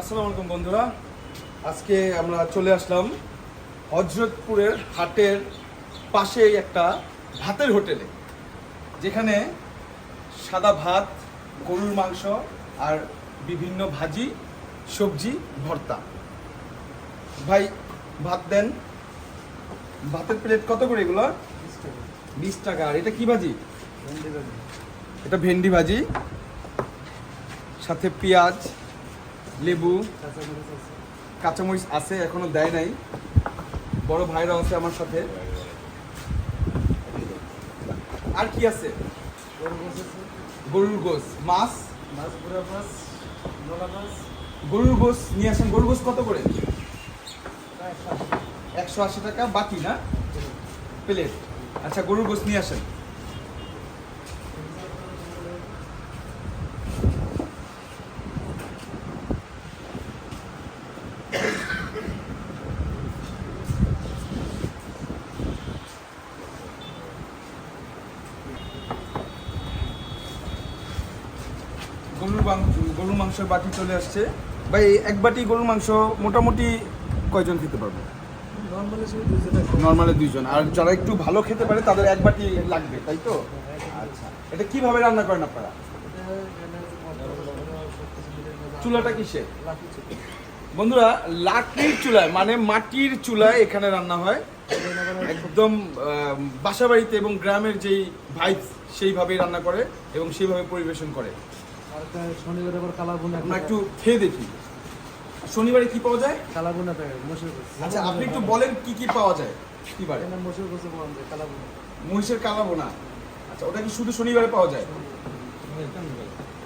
আসসালামু আলাইকুম বন্ধুরা। আজকে আমরা চলে আসলাম হজরতপুরের হাটের পাশেই একটা ভাতের হোটেলে যেখানে সাদা ভাত গরুর মাংস আর বিভিন্ন ভাজি সবজি ভর্তা। ভাই ভাত দেন। ভাতের প্লেট কত করে এগুলো? বিশ টাকা। আর এটা কি ভাজি। এটা ভেন্ডি ভাজি সাথে পেঁয়াজ লেবু, কাঁচামরিচ আছে, এখনও দেয় নাই। বড় ভাইরা আছে আমার সাথে। আর কি আছে? গরুর গোস মাছ। গরুর গোস নিয়ে আসেন। গরুর গোস কত করে? একশো আশি টাকা, বাকি না? প্লেট। আচ্ছা গরুর গোস নিয়ে আসেন। গরুর মাং- গরুর মাংসের বাটি চলে আসছে। ভাই এক বাটি গরুর মাংস মোটামুটি কয়জন খেতে পারবে? নর্মালি দুইজন আর যারা একটু ভালো খেতে পারে তাদের এক বাটি লাগবে তাই তো? আচ্ছা। এটা কীভাবে রান্না করেন আপনারা? চুলাটা কিসের বন্ধুরা লাকড়ির চুলায় মানে মাটির চুলায় এখানে রান্না হয়। একদম বাসাবাড়িতে এবং গ্রামের যেই ভাইব সেইভাবেই রান্না করে এবং সেইভাবে পরিবেশন করে। শনিবার আবার কালা বোনা আমরা একটু খেয়ে দেখি। শনিবারে কি পাওয়া যায়? কালা বোনা থাকে মসুর আচ্ছা আপনি একটু বলেন কি কি পাওয়া যায় কি বারে মসুর কোসে পাওয়া যায় কালা মহিষের কালা বোনা আচ্ছা ওটা কি শুধু শনিবারে পাওয়া যায়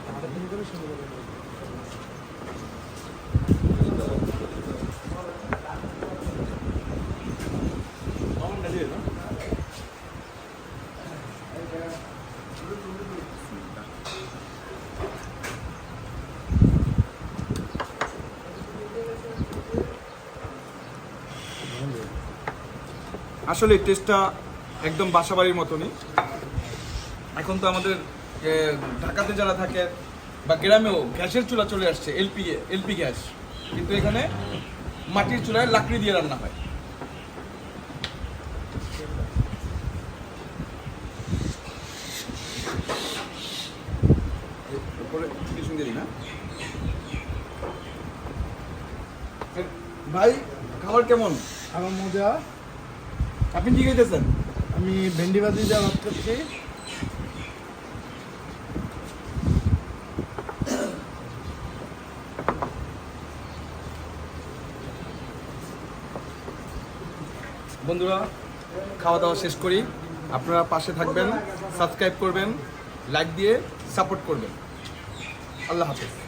আমাদের দিন করে শনিবার আসলে টেস্টটা একদম বাসাবাড়ির মতনই। এখন তো আমাদের ঢাকাতে যারা থাকে বা গ্রামেও গ্যাসের চুলা চলে আসছে এলপি এলপি গ্যাস। কিন্তু এখানে মাটির চুলায় লাকড়ি দিয়ে রান্না হয়। ভাই, খাবার কেমন? আমার মজা। আপনি কি খেতেছেন আমি ভেন্ডি ভাজি যা ভাত করছি বন্ধুরা খাওয়া দাওয়া শেষ করি। আপনারা পাশে থাকবেন সাবস্ক্রাইব করবেন লাইক দিয়ে সাপোর্ট করবেন। আল্লাহ হাফেজ।